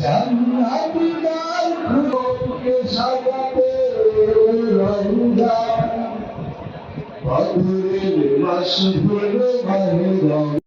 জান্নাতি দার ফুলকে সাজাতে রমজান বদরের মাস হলো রমজান